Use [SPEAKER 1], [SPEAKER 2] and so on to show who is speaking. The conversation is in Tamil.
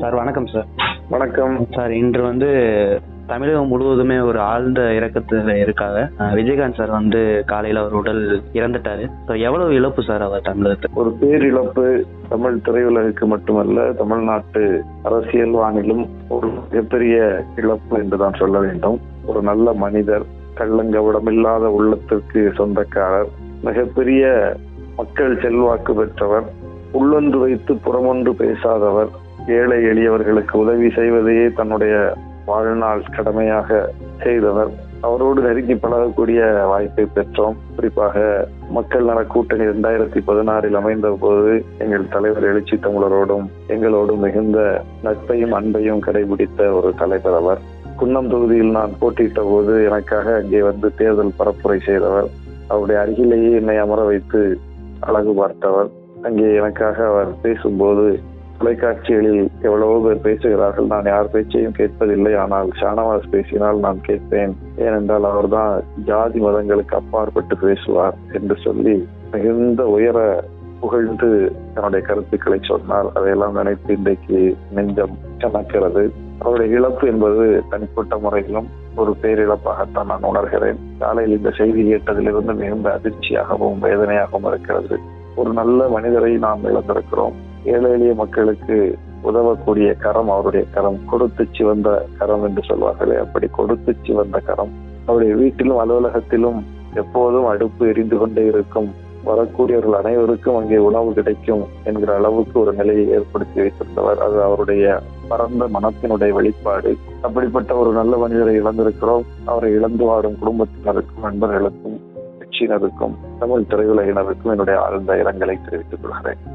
[SPEAKER 1] சார் வணக்கம் சார்.
[SPEAKER 2] வணக்கம்.
[SPEAKER 1] சார் இன்று வந்து தமிழகம் முழுவதுமே ஒரு ஆழ்ந்த இறக்கத்துல இருக்காங்க. விஜயகாந்த் சார் வந்து காலையில அவர் உடல் இறந்துட்டாரு. எவ்வளவு இழப்பு சார் அவர் தமிழகத்துக்கு
[SPEAKER 2] ஒரு பேரிழப்பு தமிழ் திரையுலகுக்கு மட்டுமல்ல தமிழ்நாட்டு அரசியல் வானிலும் ஒரு மிகப்பெரிய இழப்பு என்றுதான் சொல்ல வேண்டும். ஒரு நல்ல மனிதர் கள்ளங்கவடமில்லாத உள்ளத்திற்கு சொந்தக்காரர் மிகப்பெரிய மக்கள் செல்வாக்கு பெற்றவர் உள்ளொன்று வைத்து புறமொன்று பேசாதவர் ஏழை எளியவர்களுக்கு உதவி செய்வதையே தன்னுடைய வாழ்நாள் கடமையாக செய்தவர். அவரோடு நெருங்கி பழகக்கூடிய வாய்ப்பை பெற்றோம். குறிப்பாக மக்கள் நல கூட்டணி இரண்டாயிரத்தி பதினாறில் அமைந்த போது எங்கள் தலைவர் எழுச்சி தமிழரோடும் எங்களோடும் மிகுந்த நட்பையும் அன்பையும் கடைபிடித்த ஒரு தலைவர் அவர். குன்னம் தொகுதியில் நான் போட்டியிட்ட போது எனக்காக அங்கே வந்து தேர்தல் பரப்புரை செய்தவர். அவருடைய அருகிலேயே என்னை அமர வைத்து அழகு பார்த்தவர். அங்கே எனக்காக அவர் பேசும்போது தொலைக்காட்சிகளில் எவ்வளவோ பேர் பேசுகிறார்கள். நான் யார் பேச்சையும் கேட்பதில்லை. ஆனால் ஷானவாஸ் பேசினால் நான் கேட்பேன். ஏனென்றால் அவர்தான் ஜாதி மதங்களுக்கு அப்பாற்பட்டு பேசுவார் என்று சொல்லி மிகுந்த உயர புகழ்ந்து தன்னுடைய கருத்துக்களை சொன்னார். அதையெல்லாம் நினைத்து இன்றைக்கு நெஞ்சம் கணக்கிறது அவருடைய இழப்பு என்பது தனிப்பட்ட முறையிலும் ஒரு பேரிழப்பாகத்தான் நான் உணர்கிறேன். காலையில் இந்த செய்தி கேட்டதிலிருந்து மிகுந்த அதிர்ச்சியாகவும் வேதனையாகவும் இருக்கிறது. ஒரு நல்ல மனிதரை நாம் இழந்திருக்கிறோம். ஏழை எளிய மக்களுக்கு உதவக்கூடிய கரம் அவருடைய கரம். கொடுத்து சிவந்த கரம் என்று சொல்வார்களே அப்படி கொடுத்து சிவந்த கரம். அவருடைய வீட்டிலும் அலுவலகத்திலும் எப்போதும் அடுப்பு எரிந்து கொண்டே இருக்கும். வரக்கூடியவர்கள் அனைவருக்கும் அங்கே உணவு கிடைக்கும் என்கிற அளவுக்கு ஒரு நிலையை ஏற்படுத்தி வைத்திருந்தவர். அது அவருடைய பரந்த மனத்தினுடைய வெளிப்பாடு. அப்படிப்பட்ட ஒரு நல்ல மனிதரை இழந்திருக்கிறோம். அவரை இழந்து வாடும் குடும்பத்தினருக்கும் நண்பர்களுக்கும் கட்சியினருக்கும் தமிழ் திரையுலகினருக்கும் என்னுடைய ஆழ்ந்த இரங்கலை தெரிவித்துக் கொள்கிறேன்.